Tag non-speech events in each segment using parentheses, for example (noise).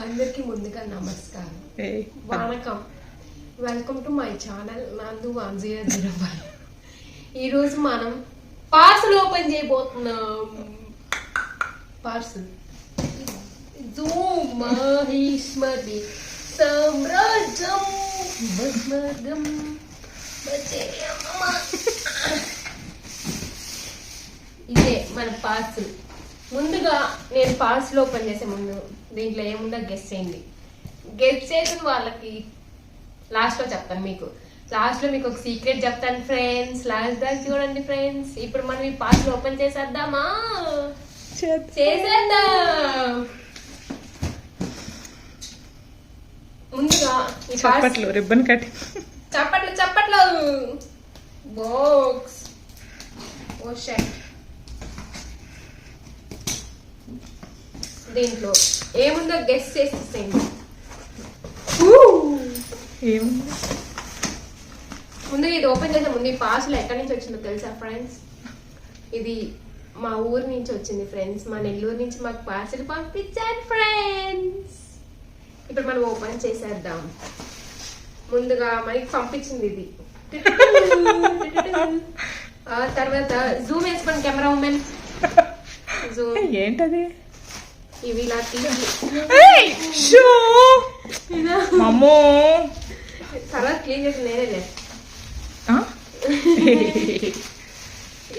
అందరికీ ముందుగా నమస్కారం. వణకం. వెల్కమ్ టు మై ఛానల్ నందు వన్ జీరో జీరో ఫైవ్ ఈరోజు మనం పార్సల్ ఓపెన్ చేయబోతున్నాం. పార్సల్. జూమ్ మహిష్మతి సామ్రాజ్యం భజేయమ్మ. ఇదే మన పార్సల్. ముందుగా నేను పార్సల్ ఓపెన్ చేసే ముందు దీంట్లో ఏముందో గెస్ చేయండి. గెస్ చేసిన వాళ్ళకి లాస్ట్లో చెప్తాను మీకు. లాస్ట్లో మీకు ఒక సీక్రెట్ చెప్తాను ఫ్రెండ్స్ లాస్ట్ దాకా చూడండి ఫ్రెండ్స్ ఇప్పుడు మనం ఈ పార్సల్ ఓపెన్ చేసేద్దామా? చేసేద్దాం. ముందుగా చప్పట్లు రిబ్బన్ కట్ చప్పట్లు చప్పట్లు. బాక్స్ ఓ షట్ దీంట్లో ఏముందో గెస్ చేసేసేయండి ముందు ఇది ఓపెన్ చేసే ముందు ఈ పార్సల్ ఎక్కడి నుంచి వచ్చిందో తెలుసా ఫ్రెండ్స్ ఇది మా ఊరు నుంచి వచ్చింది ఫ్రెండ్స్ మా నెల్లూరు నుంచి మాకు పార్సల్ పంపించారు ఫ్రెండ్స్ ఇప్పుడు మనం ఓపెన్ చేసేద్దాం. ముందుగా మనకి పంపించింది ఇది. (laughs) తర్వాత జూమ్ వేసుకోండి కెమెరా ఉమెన్ జూమ్ ఏంటది? ఇవి ఇలా షూ! మమ్మో! తర్వాత క్లీన్ చేసి నేనే?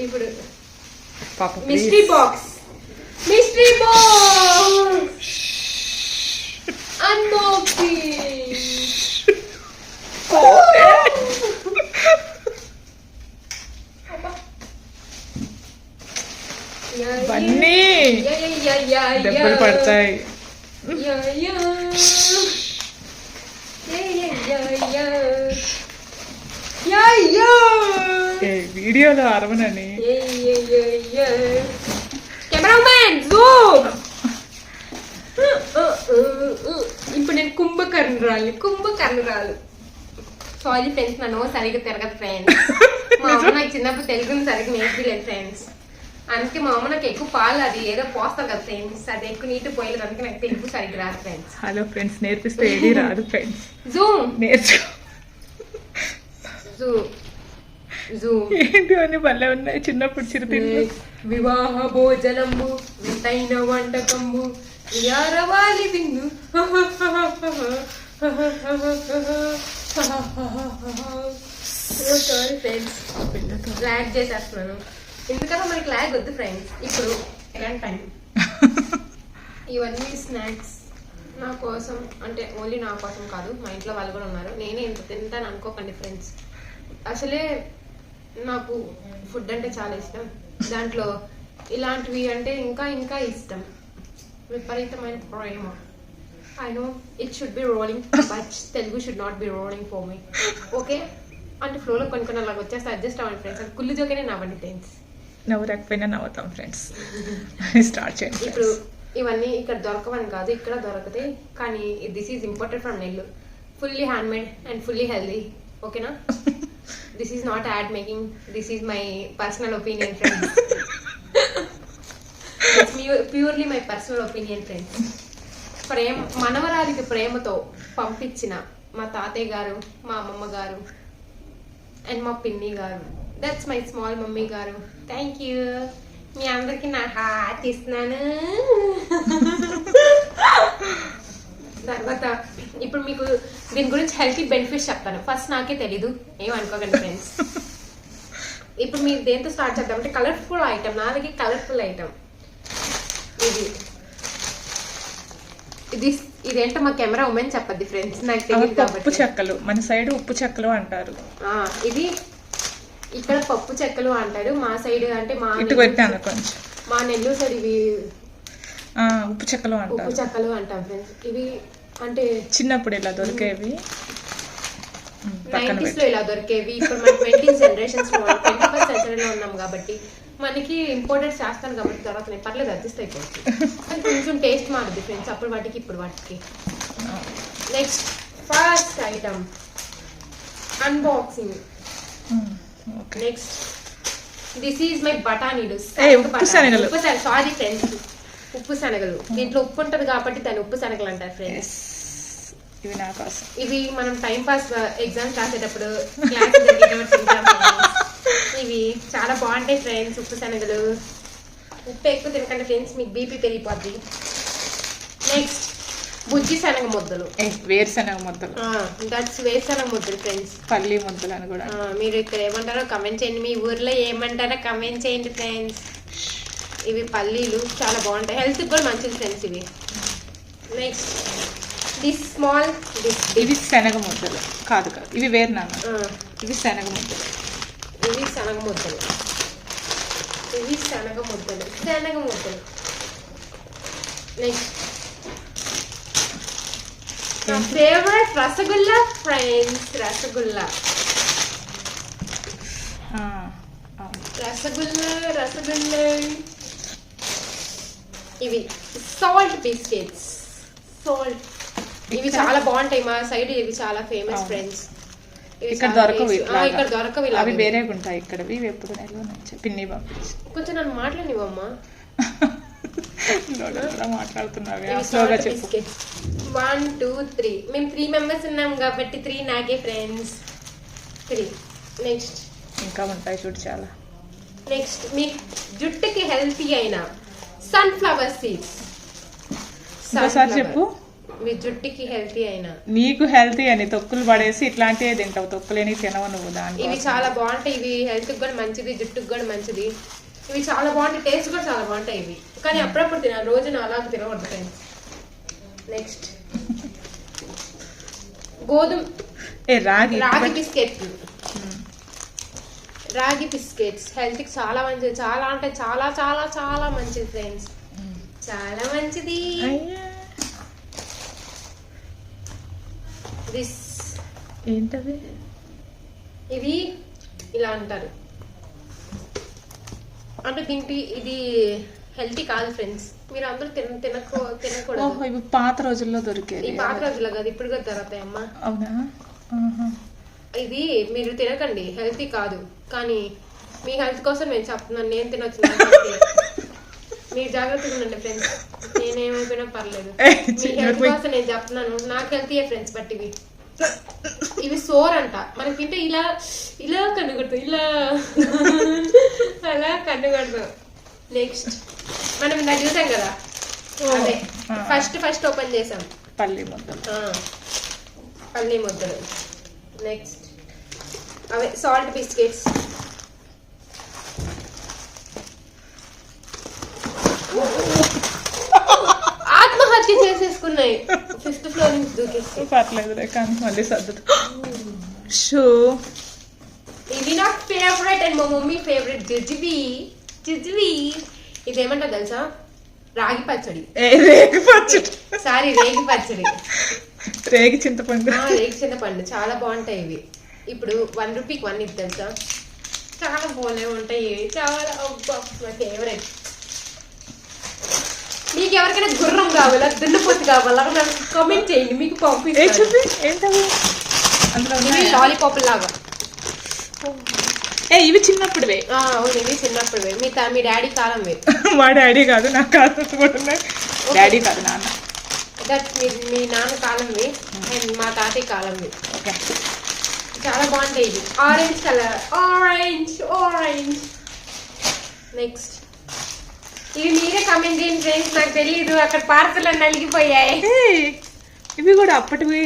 ఇప్పుడు పాప mystery box. Mystery box. Unboxing Bunny! దెబ్బలు పడతాయి. ఏ, వీడియోలో అరవనని. Cameraman Zoom! ఇప్పుడు నేను కుంభకర్ణరాలు కుంభకర్ణరాలు. సారీ ఫ్రెండ్స్ నన్ను సరిగ్గా తిరగదు ఫ్రెండ్స్ (laughs) మా అమ్మ నాకు చిన్నప్పుడు తెలుగుని సరిగ్గా నేర్పిలేదు ఫ్రెండ్స్ అందుకే మా అమ్మ నాకు ఎక్కువ పాలు అది ఏదో పోస్తారు కదా ఫ్రెండ్స్. అది ఎక్కువ నీటి పోయలేదు అందుకే నాకు తెలుగు సరిగ్గా రాదు ఫ్రెండ్స్. హలో ఫ్రెండ్స్ నేర్పిస్తే ఏది రాదు ఫ్రెండ్స్. జూమ్ నేర్చుకో జూమ్ ఏంటి అని భలే ఉన్నాయి చిన్నప్పుడు చిరుతిళ్ళు వివాహ భోజనము వింతైన వంటకము యారవాలి విందు సారీ ఫ్రెండ్స్. చేసేస్తున్నాను. ఎందుకంటే మనకి ల్యాగ్ వద్దు ఫ్రెండ్స్ ఇప్పుడు ఎలాంటి టైం (laughs) ఇవన్నీ స్నాక్స్ నా కోసం అంటే ఓన్లీ నా కోసం కాదు మా ఇంట్లో వాళ్ళు కూడా ఉన్నారు. నేనే ఇంత తింటాను అనుకోకండి ఫ్రెండ్స్ అసలే నాకు ఫుడ్ అంటే చాలా ఇష్టం. దాంట్లో ఇలాంటివి అంటే ఇంకా ఇంకా ఇష్టం. విపరీతమైన ప్రేమ. I know it should be rolling but Telugu should not be rolling for me okay అంటే ఫ్లోలో కొన్ని కొన్ని అలాగ వచ్చేస్తే అడ్జస్ట్ అవ్వండి ఫ్రెండ్స్ అది కుళ్ళు జోకనే నవ్వండి ఫ్రెండ్స్ నవ్వు రాకపోయినా నవ్వుతాం ఫ్రెండ్స్. (laughs) స్టార్ట్ చేయండి ఇప్పుడు. ఇవన్నీ ఇక్కడ దొరకవని కాదు ఇక్కడ దొరకతాయి కానీ this is important from Nellore fully hand made and fully healthy ఓకేనా this is not ad making this is my personal opinion friends purely my personal opinion friends ప్రేమ మనవరాలికి ప్రేమతో పంపించిన మా తాతయ్య గారు మా అమ్మమ్మ గారు అండ్ మా పిన్ని గారు. దట్స్ మై స్మాల్ మమ్మీ గారు థ్యాంక్ యూ మీ అందరికి నా హార్ట్ ఇస్తున్నాను. తర్వాత ఇప్పుడు మీకు దీని గురించి హెల్తీ బెనిఫిట్స్ చెప్తాను. ఫస్ట్ నాకే తెలీదు. ఏమనుకోకండి ఫ్రెండ్స్ ఇప్పుడు మీరు దేంతో స్టార్ట్ చేద్దాం అంటే కలర్ఫుల్ ఐటమ్ నా దగ్గర కలర్ఫుల్ ఐటమ్ ఇది. ఇది ఇదేంటో మా కెమెరా ఉమెన్ చెప్పద్ది ఫ్రెండ్స్ నాకు తెలియదు కాబట్టి. చెక్కలు. మన సైడ్ ఉప్పు చెక్కలు అంటారు. ఇది ఇక్కడ పప్పు చెక్కలు అంటారు. మా సైడ్ అంటే మా ఇటు పెట్టాను కొంచెం. మా నెల్లూరు సైడ్ ఇవి ఉప్పు చెక్కలు ఉప్పు అంటారు చెక్కలు అంటాం ఫ్రెండ్స్ ఇవి అంటే చిన్నప్పుడు ఇలా దొరికేవి. నైన్టీస్లో ఇలా దొరికేవి. ఇప్పుడు మన ట్వంటీ జనరేషన్స్లో ట్వంటీ ఫస్ట్ సెంచరీలో ఉన్నాం కాబట్టి మనకి ఇంపోర్టెడ్ చేస్తాను కాబట్టి తర్వాత నేను పర్లేదు అడ్జస్ట్ అయిపోవచ్చు. కానీ కొంచెం టేస్ట్ మారుద్ది ఫ్రెండ్స్ అప్పుడు వాటికి ఇప్పుడు వాటికి. Next first item unboxing next this is my బఠానీలు ఉప్పు శనగలు. సారీ ఫ్రెండ్స్ ఉప్పు శనగలు. దీంట్లో ఉప్పు ఉంటది కాబట్టి దాన్ని ఉప్పు శనగలు అంటారు ఫ్రెండ్స్ ఇవి నా కోసం. ఇవి మనం టైం పాస్ ఎగ్జామ్స్ రాసేటప్పుడు. (laughs) ఇవి చాలా బాగుంటాయి ఫ్రెండ్స్ ఉప్పు శనగలు. ఉప్పు ఎక్కువ తినకండి ఫ్రెండ్స్ మీకు బీపీ పెరిగిపోద్ది. నెక్స్ట్ బుజ్జి శనగ ముద్దలు వేరుశనగ ముద్దలు. దట్స్ వేరుశనగ ముద్దలు ఫ్రెండ్స్ పల్లి ముద్దలు అని కూడా. మీరు ఇక్కడ ఏమంటారో కమెంట్ చేయండి. మీ ఊర్లో ఏమంటారో కమెంట్ చేయండి ఫ్రెండ్స్ ఇవి పల్లీలు చాలా బాగుంటాయి. హెల్త్ కూడా మంచిది ఫ్రెండ్స్ ఇవి. నెక్స్ట్ దిస్ స్మాల్ దిస్ ఇవి శనగ ముద్దలు. కాదు కాదు. ఇవి వేరు నాన్న ఇవి శనగ ముద్దలు. ఇవి శనగ ముద్దలు. ఇవి శనగ ముద్దలు. శనగ ముద్దలు. Next favourite rasgulla friends rasgulla. Rasgulla rasgulla ఇవి సాల్ట్ బిస్కెట్స్ సాల్ట్ ఇవి ఇక్కడ- చాలా బాగుంటాయి మా సైడ్ ఇవి చాలా ఫేమస్. ఫ్రెండ్స్ ఇక్కడ దొరకవు. ఇక్కడ దొరకవు అవి. వేరేగా ఉంటాయి ఇక్కడవి ఇవి ఎప్పుడు పిన్ని పంపించి కొంచెం నన్ను మాట్లాడివమ్మా (laughs) వన్ టూ త్రీ మేము త్రీ మెంబర్స్ ఉన్నాం కాబట్టి త్రీ నాకే ఫ్రెండ్స్ త్రీ నెక్స్ట్ ఇంకా ఉంటాయి చూడు చాలా. నెక్స్ట్ మీ జుట్టుకి హెల్తీ అయిన సన్ఫ్లవర్ సీడ్స్ ఇంకోసారి చెప్పు. మీ జుట్టుకి హెల్తీ అయిన. నీకు హెల్తీ అని తొక్కులు పడేసి ఇట్లాంటివే తింటావు. తొక్కులేని తినవు నువ్వు దాని ఇవి చాలా బాగుంటాయి. ఇవి హెల్త్ కూడా మంచిది జుట్టుకు కూడా మంచిది. ఇవి చాలా బాగుంటాయి టేస్ట్ కూడా చాలా బాగుంటాయి ఇవి. కానీ అప్పుడప్పుడు తినాలి రోజున అలాగ తినకూడదు ఫ్రెండ్స్ నెక్స్ట్ గోధుమ రాగి. రాగి బిస్కెట్లు రాగి బిస్కెట్స్ హెల్త్కి చాలా మంచిది చాలా అంటే చాలా చాలా చాలా మంచిది ఫ్రెండ్స్ చాలా మంచిది. దిస్ ఏంటది? ఇవి ఇలా అంటారు. అంటే దీనికి ఇది హెల్తీ కాదు ఫ్రెండ్స్ మీరు అందరూ తిన తినకో తినకూడదు. ఓహో ఇవి పాత రోజుల్లో దొరికేది. ఈ పాత రోజుల్లో కాదు ఇప్పుడు కూడా దొరుకుతాయి అమ్మా. అవునా. ఇది మీరు తినకండి హెల్తీ కాదు. కానీ మీ హెల్త్ కోసం నేను చెప్తున్నాను నేను తినొచ్చు. మీరు జాగ్రత్తగా ఉండండి ఫ్రెండ్స్ నేనేమైపోయినా పర్లేదు మీ హెల్త్ కోసం నేను చెప్తున్నాను నాకు హెల్తీ ఫ్రెండ్స్ బట్ ఇవి. ఇవి సోర్ అంట మనకి తింటే ఇలా ఇలా కన్నుకొడతాం ఇలా. అలా కన్నుకొడతాం నెక్స్ట్ మనం ఇందాక చూసాం కదా? అదే. ఫస్ట్ ఫస్ట్ ఓపెన్ చేసాం. పల్లి ముద్దలు. పల్లి ముద్దలు. నెక్స్ట్ అవే సాల్ట్ బిస్కెట్స్ ఆత్మహత్య చేసేసుకున్నాయి ఫిఫ్త్ ఫ్లోర్ నుంచి దూకేసి. పర్లేదులే కానీ మళ్ళీ సర్దుదు షూ. ఇది నా ఫేవరెట్ అండ్ మా మమ్మీ ఫేవరెట్ జిజిబి ఇది ఏమంటా తెలుసా? రాగి పచ్చడి. రేగి పచ్చడి. సారీ రేగి పచ్చడి. రేగి చింతపండు. రేగి చింతపండు. చాలా బాగుంటాయి ఇవి. ఇప్పుడు వన్ రూపీకి వన్ ఇది తెలుసా? చాలా బాగానే ఉంటాయి. చాలా అబ్బా నా ఫేవరెట్ మీకు ఎవరికైనా గుర్రం కావాలా? దున్నపోతు కావాలా? నాకు కామెంట్ చేయండి మీకు పంపిస్తాను. ఏంటవి అందులో? లాలీపాప్ లాగా. ఏ ఇవి చిన్నప్పుడువే. అవును ఇవి చిన్నప్పుడు మీ తా- మీ డాడీ కాలంవే (laughs) మా డాడీ కాదు నా ఉన్నాయి. డాడీ కాదు నాన్న. దట్ మీ మీ నాన్న కాలంవి అండ్ మా తాతయ్య కాలంవి ఓకే. చాలా బాగుంటాయి ఇది orange colour orange orange next ఇవి మీరే కమెంట్ చేయండి ఫ్రెండ్స్ నాకు తెలియదు అక్కడ పార్సల్ అన్ని నలిగిపోయాయి. ఇవి కూడా అప్పటివి.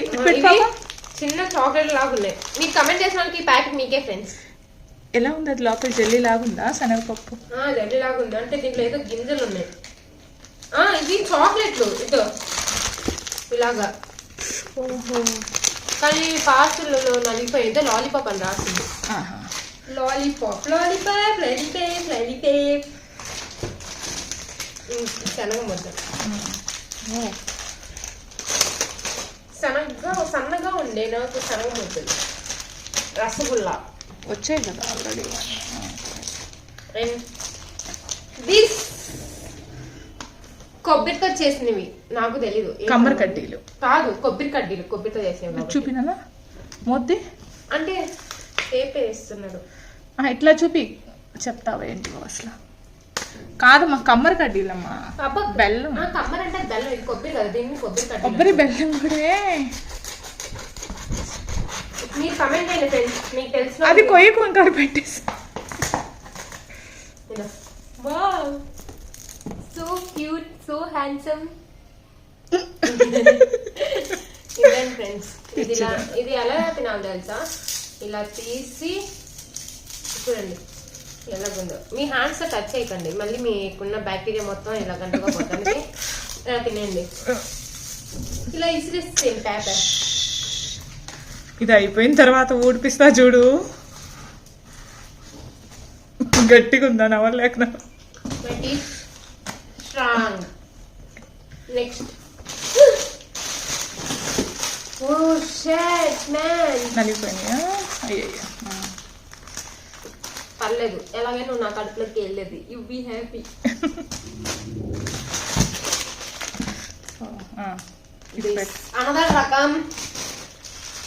చిన్న చాక్లెట్ లాగా ఉన్నాయి. మీరు కమెంట్ చేసిన వాళ్ళకి ఈ ప్యాకెట్ మీకే ఫ్రెండ్స్ ఎలా ఉంది? అది లోపల జెల్లీ లాగుందా శనగపప్పు? రెడ్ లాగా ఉంది. అంటే దీంట్లో ఏదో గింజలు ఉన్నాయి. ఇది చాక్లెట్లు ఇదో. ఇలాగా. ఓహో. కానీ పార్సల్లో నలిగిపోయి ఏదో లాలీపాప్ అని రాసింది. లాలీపాప్ లాలీపాప్ లాలీపాప్ లాలీపాప్ శనగ ముద్ద ఓ, సన్నగా సన్నగా ఉండే నాకు శనగ ముద్దలు రసగుల్లా. వచ్చాయి కదా ఆల్రెడీ దిస్ కొబ్బరితో చేసినవి నాకు తెలీదు. కమ్మరి? కడ్డీలు. కాదు కొబ్బరి కడ్డీలు కొబ్బరితో చేసినవి. చూపినా? మోద్ది అంటే టేప్ వేస్తున్నాడు. ఇట్లా చూపి. చెప్తావా ఏంటి అసలు? కాదమ్మా కమ్మరి కడ్డీలమ్మా. బెల్లం. కమ్మర్ అంటే బెల్లం ఇది కొబ్బరి కదా దీన్ని కొబ్బరి కట్టి కొబ్బరి బెల్లం కూడా. మీరు కమెంట్ చేయండి ఫ్రెండ్స్ మీకు తెలిసిన అది కొయ్యి కొంకారు పెట్టేసి. Wow. So cute so handsome ఇదేంటి ఫ్రెండ్స్ ఇది ఇలా ఇది ఎలా తినాలి తెలుసా? ఇలా తీసి చూడండి. ఎలాగుందో. మీ హ్యాండ్స్ టచ్ చేయకండి. మళ్ళీ మీకున్న బ్యాక్టీరియా మొత్తం ఇలా గంటగా పోతానికి ఇలా తినండి ఇలా ఇసిరిస్తే పేపర్ ఇది అయిపోయిన తర్వాత ఊడిపిస్తా చూడు. గట్టిగా ఉందా నవ్వలేకనా ట్వంటీ స్ట్రాంగ్ నెక్స్ట్ ఓ షట్ మ్యాన్ నలిగిపోయినాయా? అయ్యయ్యో. ఆ. పర్లేదు. ఎలాగైనా నువ్వు నా కడుపులోకి వెళ్ళేది. You be happy. అనదర్ రకం.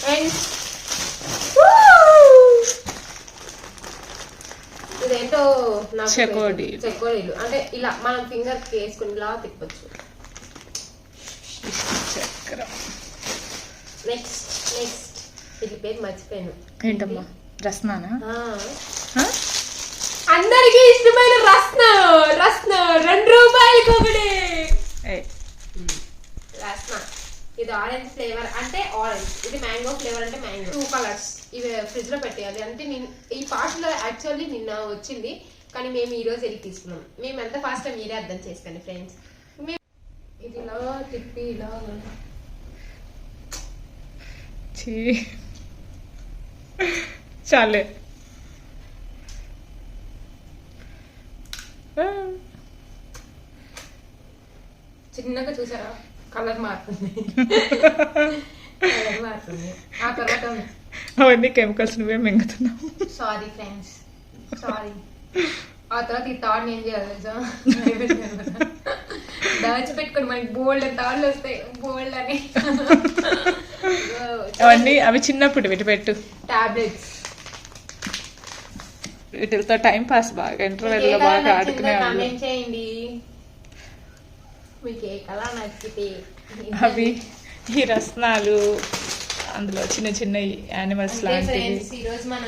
అండ్ ఇదేంటో నాకు చెకోడీలు. చెకోడీలు. అంటే ఇలా మనం ఫింగర్ వేసుకుని ఇలా తిప్పొచ్చు. నెక్స్ట్ నెక్స్ట్ ఇది పేరు మర్చిపోయాను. ఏంటమ్మా? రస్నానా? అందరికీ ఇష్టమైన రస్న రస్న రెండు రూపాయలకి ఒకటి ఏ. రస్న? ఇది ఆరెంజ్ ఫ్లేవర్ అంటే ఆరెంజ్ ఇది మ్యాంగో ఫ్లేవర్ అంటే మ్యాంగో టూ కలర్స్ ఇవి ఫ్రిడ్జ్లో పెట్టేయాలి. అంటే నిన్- ఈ పార్సల్ యాక్చువల్లీ నిన్న వచ్చింది. కానీ మేము ఈ రోజు వెళ్ళి తీసుకున్నాం. మేము ఎంత ఫాస్ట్ మీరే అర్థం చేసుకోండి ఫ్రెండ్స్ ఇది ఇలా తిప్పి ఇలా చీ చాలే. చిన్నగా చూసారా? కలర్ మారుతుంది. కలర్ మారుతుంది. ఆ తర్వాత అవన్నీ కెమికల్స్ నువ్వే మింగుతున్నావు. సారీ ఫ్రెండ్స్ సారీ ఆ తర్వాత ఈ థాడ్ ఏం చేయాలి తెలుసా? దాచిపెట్టుకొని మనకి బోల్డ్ థాడ్లు వస్తాయి. బోల్డ్ అని. అవన్నీ అవి చిన్నప్పుడు పెట్టు టాబ్లెట్స్ వీటితో టైం పాస్ బాగా ఇంటర్వెల్లో బాగా ఆడుకునే అవి ఈ రసనాలు అందులో చిన్న చిన్న యానిమల్స్ లాంటివి. ఫ్రెండ్స్ ఈ రోజు మన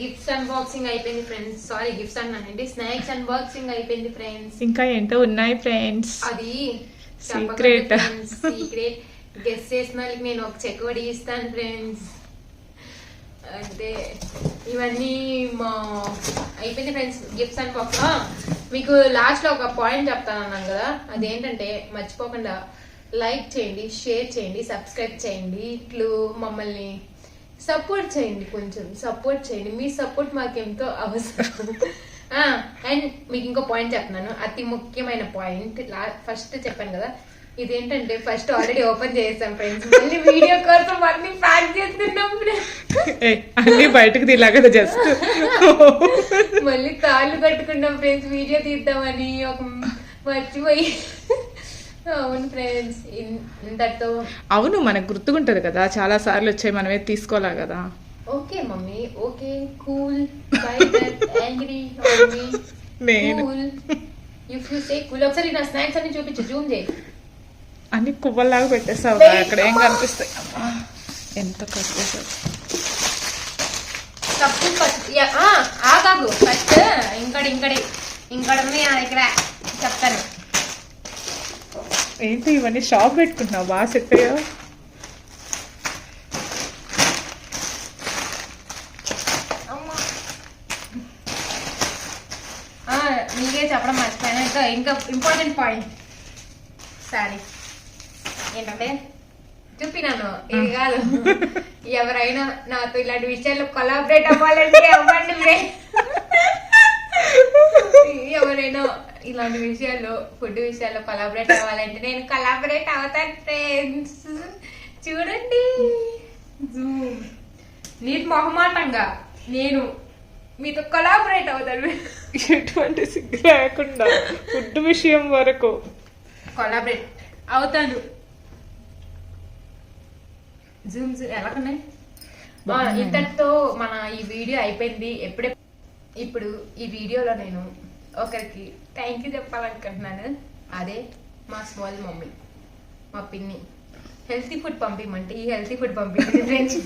గిఫ్ట్స్ అన్బాక్సింగ్ అయిపోయింది ఫ్రెండ్స్ సారీ గిఫ్ట్స్ అన్నానండి స్నాక్స్ అన్బాక్సింగ్ అయిపోయింది ఫ్రెండ్స్ ఇంకా ఏంటో ఉన్నాయి ఫ్రెండ్స్ అది Secret. సీక్రెట్ గెస్ట్ చేసిన వాళ్ళకి నేను ఒక చెక్ ఇస్తాను ఫ్రెండ్స్ అంటే ఇవన్నీ మా అయిపోయింది ఫ్రెండ్స్ గిఫ్ట్స్ అండ్ బాక్స్ మీకు లాస్ట్లో ఒక పాయింట్ చెప్తాను అన్నాను కదా అదేంటంటే మర్చిపోకుండా లైక్ చేయండి షేర్ చేయండి సబ్స్క్రైబ్ చేయండి ఇట్లు మమ్మల్ని సపోర్ట్ చేయండి కొంచెం సపోర్ట్ చేయండి. మీ సపోర్ట్ మాకు ఎంతో అవసరం అండ్ మీకు ఇంకో పాయింట్ చెప్తున్నాను అతి ముఖ్యమైన పాయింట్ ఫస్ట్ చెప్పాను కదా ఇదేంటంటే ఫస్ట్ ఆల్రెడీ ఓపెన్ చేసాం ఫ్రెండ్స్ మళ్ళీ వీడియో కోసం అన్ని ప్యాక్ చేస్తున్నాం అన్ని బయటకు తీలా కదా జస్ట్ మళ్ళీ తాళ్ళు కట్టుకున్నాం ఫ్రెండ్స్ వీడియో తీద్దామని ఒక మర్చిపోయి. అవును ఫ్రెండ్స్ ఇంతటితో. అవును మనకు గుర్తుకుంటది కదా. చాలా సార్లు వచ్చాయి మనమే తీసుకోలే కదా. Okay mummy. Okay cool angry నేను. Cool. If you say cool ఒకసారి నా స్నాక్స్ అన్ని చూపించు. జూమ్ చేయి. అన్ని కువ్వల్లాగా పెట్టేసావు అక్కడ ఏం. కనిపిస్తాయి? ఎంత కష్టం తప్పు ఆగాగు ఫస్ట్ ఇంకటి ఉంది నా దగ్గర. చెప్తాను. ఏంటి ఇవన్నీ షాప్ పెట్టుకుంటున్నావు? బాగా. ఆ, నీకే చెప్పడం మర్చిపోయాను. ఇంకా ఇంకా ఇంపార్టెంట్ పాయింట్ సారీ ఏంటంటే చూపినాను ఇది కాదు. ఎవరైనా నాతో ఇలాంటి విషయాల్లో కొలాబరేట్ అవ్వాలంటే అవ్వండి. ఎవరైనా ఇలాంటి విషయాల్లో ఫుడ్ విషయాల్లో కొలాబరేట్ అవ్వాలంటే నేను కొలాబరేట్ అవుతాను ఫ్రెండ్స్ చూడండి. నీటి మొహమాటంగా నేను మీతో కొలాబరేట్ అవుతాను. ఎటువంటి సిగ్గు లేకుండా ఫుడ్ విషయం వరకు. కొలాబరేట్ అవుతాను. జూమ్ ఎలా ఉన్నాయి? బాగున్నాయి. ఇంతటితో మన ఈ వీడియో అయిపోయింది. ఎప్పుడే ఇప్పుడు ఈ వీడియోలో నేను ఒకరికి థ్యాంక్ యూ చెప్పాలనుకుంటున్నాను. అదే మా స్మాల్ మమ్మీ మా పిన్ని. హెల్తీ ఫుడ్ పంపిమంటే ఈ హెల్తీ ఫుడ్ పంపించింది ఫ్రెండ్స్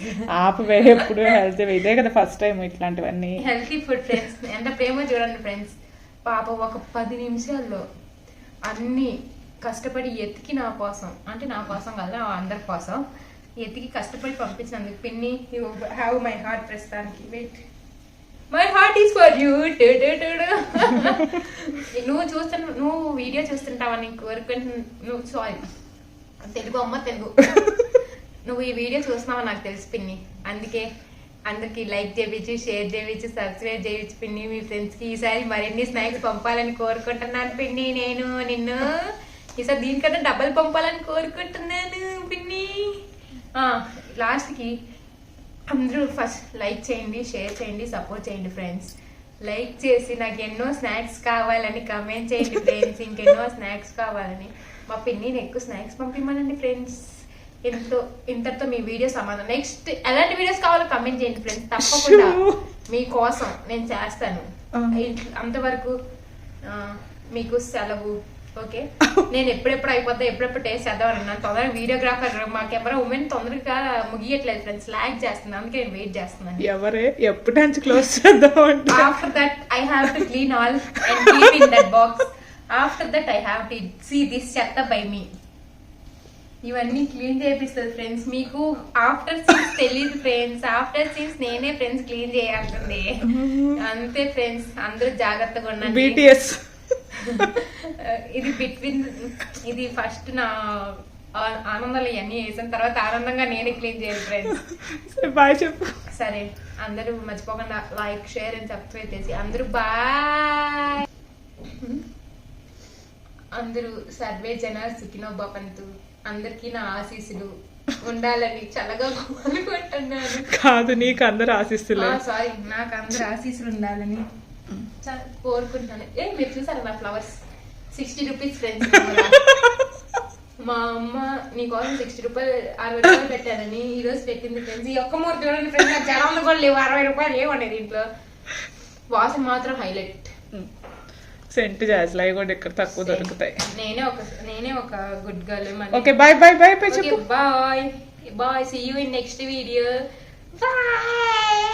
ఆపవే ఎప్పుడు హెల్త్ ఇదే కదా ఫస్ట్ టైం ఇట్లాంటివన్నీ. హెల్తీ ఫుడ్ ఫ్రెండ్స్ ఎంత ప్రేమ చూడండి ఫ్రెండ్స్ పాప ఒక పది నిమిషాల్లో అన్ని కష్టపడి ఎతికి నా కోసం. అంటే నా కోసం కాదు అందరి కోసం. ఎతికి కష్టపడి పంపించినందుకు పిన్ని యూ హ్యావ్ మై హార్ట్ ప్రస్తుతానికి. Wait my heart is for you నువ్వు చూస్తున్న నువ్వు వీడియో చూస్తుంటావని కోరుకుంటు నువ్వు సారీ తెలుగు అమ్మ తెలుగు. (laughs) నువ్వు ఈ వీడియో చూస్తున్నావు నాకు తెలుసు పిన్ని. అందుకే అందరికి లైక్ చేయించి షేర్ చేయించి సబ్స్క్రైబ్ చేయించి పిన్ని మీ ఫ్రెండ్స్కి ఈసారి మరిన్ని స్నాక్స్ పంపాలని కోరుకుంటున్నాను పిన్ని నేను నిన్ను. ఈసారి దీనికన్నా డబ్బులు పంపాలని కోరుకుంటున్నాను పిన్ని. లాస్ట్కి అందరూ ఫస్ట్ లైక్ చేయండి షేర్ చేయండి సపోర్ట్ చేయండి ఫ్రెండ్స్. లైక్ చేసి నాకు ఎన్నో స్నాక్స్ కావాలని కమెంట్ చేయండి ఫ్రెండ్స్ ఇంకెన్నో స్నాక్స్ కావాలని. మా పిన్నిని ఎక్కువ స్నాక్స్ పంపిమ్మనండి ఫ్రెండ్స్. ఇంతో ఇంతటితో మీ వీడియో సమాధానం. నెక్స్ట్ ఎలాంటి వీడియోస్ కావాలో కమెంట్ చేయండి ఫ్రెండ్స్ తప్పకుండా. Sure. మీకోసం నేను చేస్తాను. అంతవరకు మీకు సెలవు ఓకే నేను ఎప్పుడెప్పుడు అయిపోతా ఎప్పుడెప్పుడు టేస్ట్ చేద్దాం అన్నాను. తొందరగా వీడియోగ్రాఫర్ మా కెమెరా ఉమెన్ తొందరగా ముగియట్లేదు ఫ్రెండ్స్ లాగ్ చేస్తున్నాను అందుకే నేను వెయిట్ చేస్తున్నాను. ఎవరే? ఎప్పుడు నుంచి క్లోజ్ చేద్దాం అంటే? After that i have to clean all and keep in that box. After that i have to see this చెత్త by me. ఇవన్నీ క్లీన్ చేపిస్తుంది ఫ్రెండ్స్ మీకు ఆఫ్టర్ సీన్స్ తెలియదు ఫ్రెండ్స్ ఆఫ్టర్ సీన్స్ నేనే ఫ్రెండ్స్ క్లీన్ చేయాల్సింది. అంతే ఫ్రెండ్స్ అందరూ జాగ్రత్తగా ఉండండి. బీటీఎస్ (laughs) ఇది బిట్వీన్ ఇది ఫస్ట్ నా ఆనందాలు ఇవన్నీ వేసిన తర్వాత ఆనందంగా నేనే క్లీన్ చేయాలి ఫ్రెండ్స్ బాయ్ చెప్పు. సరే అందరూ మర్చిపోకుండా లైక్ షేర్ అండ్ సబ్స్క్రైబ్ చేసి అందరూ బాయ్ అందరూ సర్వే జన సుఖినో భవంతు. అందరికీ నా ఆశీస్సులు ఉండాలని చల్లగా కోరుకుంటున్నాను. కాదు నీకు అందరు ఆశిస్తులే సారీ నాకు అందరు ఆశీస్సులు ఉండాలని. కోరుకుంటున్నాను ఏ మీరు చూసారా నా ఫ్లవర్స్ సిక్స్టీ రూపీస్ ఫ్రెండ్స్ మా అమ్మ నీకోసం సిక్స్టీ రూపాయలు అరవై రూపాయలు పెట్టారని ఈ రోజు పెట్టింది ఫ్రెండ్స్ ఈ ఒక్క మూడు చూడండి ఫ్రెండ్స్ నాకు జనాలు కూడా లేవు. అరవై రూపాయలు లేవండి దీంట్లో. వాసన మాత్రం హైలైట్ సెంట్ అవి కూడా ఇక్కడ తక్కువ దొరుకుతాయి. నేనే ఒక నేనే ఒక good girl okay bye bye bye bye చెప్పు. Bye bye see you in next video bye